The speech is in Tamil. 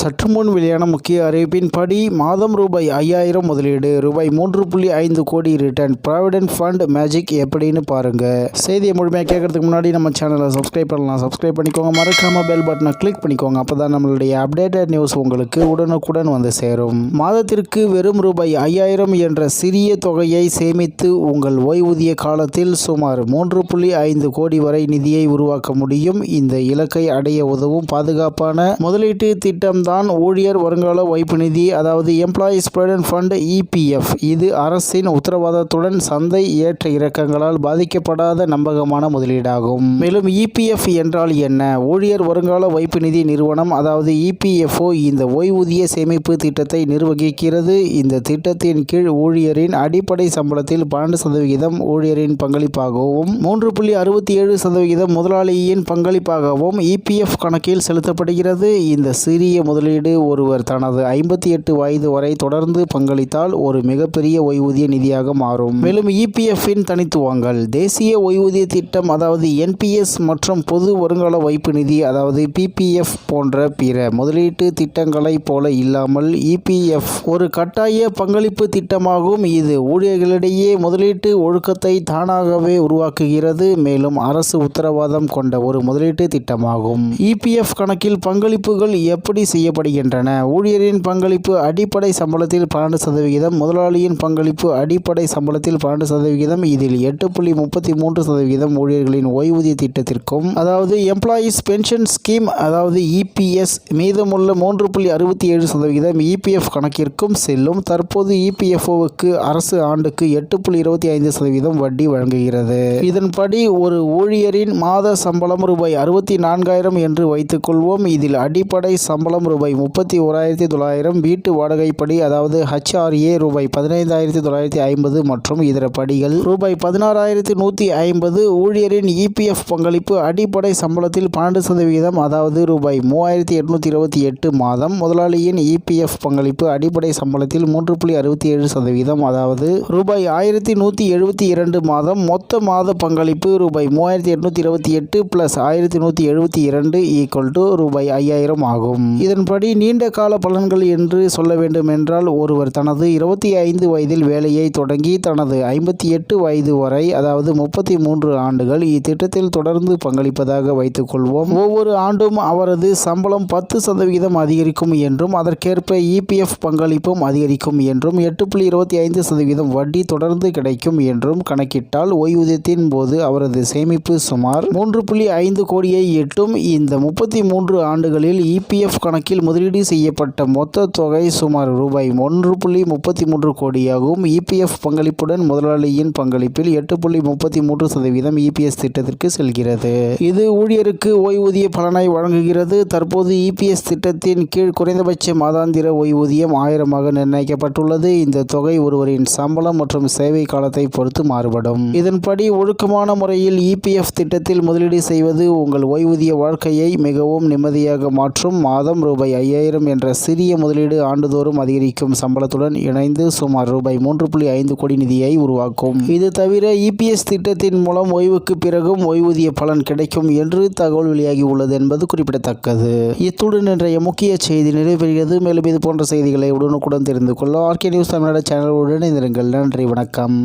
சற்று முன் வெளியான முக்கிய அறிவிப்பின்படி மாதம் ரூபாய் ஐயாயிரம் முதலீடு ரூபாய் மூன்று புள்ளி ஐந்து கோடி ரிட்டர்ன் ப்ராவிடென்ட் ஃபண்ட் மேஜிக் எப்படின்னு பாருங்க. செய்தியை முழுமையாக கேட்கறதுக்கு முன்னாடி நம்ம சேனலை சப்ஸ்கிரைப் பண்ணலாம். சப்ஸ்கிரைப் பண்ணிக்கோங்க. மறக்காம பெல் பட்டனை கிளிக் பண்ணிக்கோங்க. அப்பதான் நம்மளுடைய அப்டேட்டட் நியூஸ் உங்களுக்கு உடனுக்குடன் வந்து சேரும். மாதத்திற்கு வெறும் ரூபாய் ஐயாயிரம் என்ற சிறிய தொகையை சேமித்து உங்கள் ஓய்வூதிய காலத்தில் சுமார் மூன்று புள்ளி ஐந்து கோடி வரை நிதியை உருவாக்க முடியும். இந்த இலக்கை அடைய உதவும் பாதுகாப்பான முதலீட்டு திட்டம் தான் ஊழியர் வருங்கால வைப்பு நிதி அதாவது எம்ப்ளாயீஸ் ப்ரொவிடன்ட் ஃபண்ட் இபிஎஃப் இது அரசின் உத்தரவாதத்துடன் சந்தை ஏற்ற இறக்கங்களால் பாதிக்கப்படாத நம்பகமான முதலீடாகும். மேலும் இபிஎஃப் என்றால் என்ன? ஊழியர் வருங்கால வைப்பு நிதி நிறுவனம் அதாவது இபிஎஃப்ஓ இந்த ஓய்வூதிய சேமிப்பு திட்டத்தை நிர்வகிக்கிறது. இந்த திட்டத்தின் கீழ் ஊழியரின் அடிப்படை சம்பளத்தில் பன்னெண்டு சதவிகிதம் ஊழியரின் பங்களிப்பாகவும் மூன்று புள்ளி அறுபத்தி ஏழு சதவிகிதம் முதலாளியின் பங்களிப்பாகவும் இபிஎஃப் கணக்கில் செலுத்தப்படுகிறது. இந்த சிறிய முதல் முதலீடு ஒருவர் தனது ஐம்பத்தி எட்டு வயது வரை தொடர்ந்து பங்களித்தால் ஒரு மிகப்பெரிய ஓய்வூதிய நிதியாக மாறும். மேலும் இபிஎஃப்பின் தனித்துவங்கள். தேசிய ஓய்வூதிய திட்டம் அதாவது என்பிஎஸ் மற்றும் பொது வருங்கால வைப்பு நிதி அதாவது பிபிஎஃப் போன்ற பிற முதலீட்டு திட்டங்களைப் போல இல்லாமல் இபிஎஃப் ஒரு கட்டாய பங்களிப்பு திட்டமாகும். இது ஊழியர்களிடையே முதலீட்டு ஒழுக்கத்தை தானாகவே உருவாக்குகிறது. மேலும் அரசு உத்தரவாதம் கொண்ட ஒரு முதலீட்டு திட்டமாகும். இபிஎஃப் கணக்கில் பங்களிப்புகள் எப்படி செய்யப்படுகின்றன. ஊழியரின் பங்களிப்பு அடிப்படை சம்பளத்தில் பன்னெண்டு சதவிகிதம் முதலாளியின் பங்களிப்பு அடிப்படை சம்பளத்தில் பன்னெண்டு சதவிகிதம் இதில் எட்டு புள்ளி முப்பத்தி மூன்று சதவிகிதம் ஊழியர்களின் ஓய்வூதிய திட்டத்திற்கும் அதாவது எம்ப்ளாயீஸ் பென்ஷன் ஸ்கீம் அதாவது இபிஎஸ் மீதமுள்ள மூன்று புள்ளி அறுபத்தி ஏழு சதவிகிதம் இபிஎஃப் கணக்கிற்கும் செல்லும். தற்போது இபிஎஃப்ஓவுக்கு அரசு ஆண்டுக்கு எட்டு புள்ளி இருபத்தி ஐந்து சதவீதம் வட்டி வழங்குகிறது. இதன்படி ஒரு ஊழியரின் மாத சம்பளம் ரூபாய் அறுபத்தி நான்காயிரம் என்று வைத்துக்கொள்வோம் இதில் அடிப்படை சம்பளம் ரூபாய் ரூபாய் முப்பத்தி ஓராயிரத்தி தொள்ளாயிரம். வீட்டு வாடகைப்படி அதாவது ஹச்ஆர்ஏ ரூபாய் பதினைந்தாயிரத்தி தொள்ளாயிரத்தி ஐம்பது மற்றும் இதர படிகள் ரூபாய் பதினாறாயிரத்தி நூற்றி ஐம்பது. ஊழியரின் இபிஎஃப் பங்களிப்பு அடிப்படை சம்பளத்தில் பன்னெண்டு சதவிகிதம் அதாவது ரூபாய் மூவாயிரத்தி எட்நூற்றி இருபத்தி எட்டு மாதம். முதலாளியின் இபிஎஃப் பங்களிப்பு அடிப்படை சம்பளத்தில் மூன்று புள்ளி அறுபத்தி ஏழு சதவீதம் அதாவது ரூபாய் ஆயிரத்தி நூற்றி எழுபத்தி இரண்டு மாதம். மொத்த மாத பங்களிப்பு ரூபாய் மூவாயிரத்தி எட்நூற்றி இருபத்தி எட்டு பிளஸ் ஆயிரத்தி நூற்றி எழுபத்தி இரண்டு ஈக்குவல் டு ரூபாய் ஐயாயிரம் ஆகும். இதன் இதன்படி நீண்ட கால பலன்கள் என்று சொல்ல வேண்டும் என்றால் ஒருவர் தனது இருபத்தி ஐந்து வயதில் வேலையை தொடங்கி தனது ஐம்பத்தி எட்டு வயது வரை அதாவது முப்பத்தி மூன்று ஆண்டுகள் இத்திட்டத்தில் தொடர்ந்து பங்களிப்பதாக வைத்துக்கொள்வோம். ஒவ்வொரு ஆண்டும் அவரது சம்பளம் பத்து சதவிகிதம் அதிகரிக்கும் என்றும் அதற்கேற்ப இபிஎஃப் பங்களிப்பும் அதிகரிக்கும் என்றும் எட்டு புள்ளி இருபத்தி ஐந்து சதவீதம் வட்டி தொடர்ந்து கிடைக்கும் என்றும் கணக்கிட்டால் ஓய்வூதியத்தின் போது அவரது சேமிப்பு சுமார் மூன்று புள்ளி ஐந்து கோடியை எட்டும். இந்த முப்பத்தி மூன்று ஆண்டுகளில் இபிஎஃப் கணக்கில் முதலீடு செய்யப்பட்ட மொத்த தொகை சுமார் ரூபாய் ஒன்று புள்ளி முப்பத்தி மூன்று கோடியாகும் இபிஎஃப் பங்களிப்புடன் முதலாளியின் பங்களிப்பில் எட்டு புள்ளி முப்பத்தி மூன்று சதவீதம் இபிஎஸ் திட்டத்திற்கு செல்கிறது. இது ஊழியருக்கு ஓய்வூதிய பலனை வழங்குகிறது. தற்போது இபிஎஸ் திட்டத்தின் கீழ் குறைந்தபட்ச மாதாந்திர ஓய்வூதியம் ஆயிரமாக நிர்ணயிக்கப்பட்டுள்ளது. இந்த தொகை ஒருவரின் சம்பளம் மற்றும் சேவை காலத்தை பொறுத்து மாறுபடும். இதன்படி ஒழுக்கமான முறையில் இபிஎஃப் திட்டத்தில் முதலீடு செய்வது உங்கள் ஓய்வூதிய வாழ்க்கையை மிகவும் நிம்மதியாக மாற்றும். மாதம் ரூபாய் ரூபாய் ஐயாயிரம் என்ற சிறிய முதலீடு ஆண்டுதோறும் அதிகரிக்கும் சம்பளத்துடன் இணைந்து சுமார் ரூபாய் மூன்று புள்ளி ஐந்து கோடி நிதியை உருவாக்கும். இது தவிர இபிஎஸ் திட்டத்தின் மூலம் ஓய்வுக்கு பிறகும் ஓய்வூதிய பலன் கிடைக்கும் என்று தகவல் வெளியாகி உள்ளது என்பது குறிப்பிடத்தக்கது. இத்துடன் இன்றைய முக்கிய செய்தி நிறைவேறுகிறது. மேலும் இது போன்ற செய்திகளை உடனுக்குடன் தெரிந்து கொள்ள ஆர்கே நியூஸ் தமிழ்நாடு சேனலுடன் இணைந்திருங்கள். நன்றி வணக்கம்.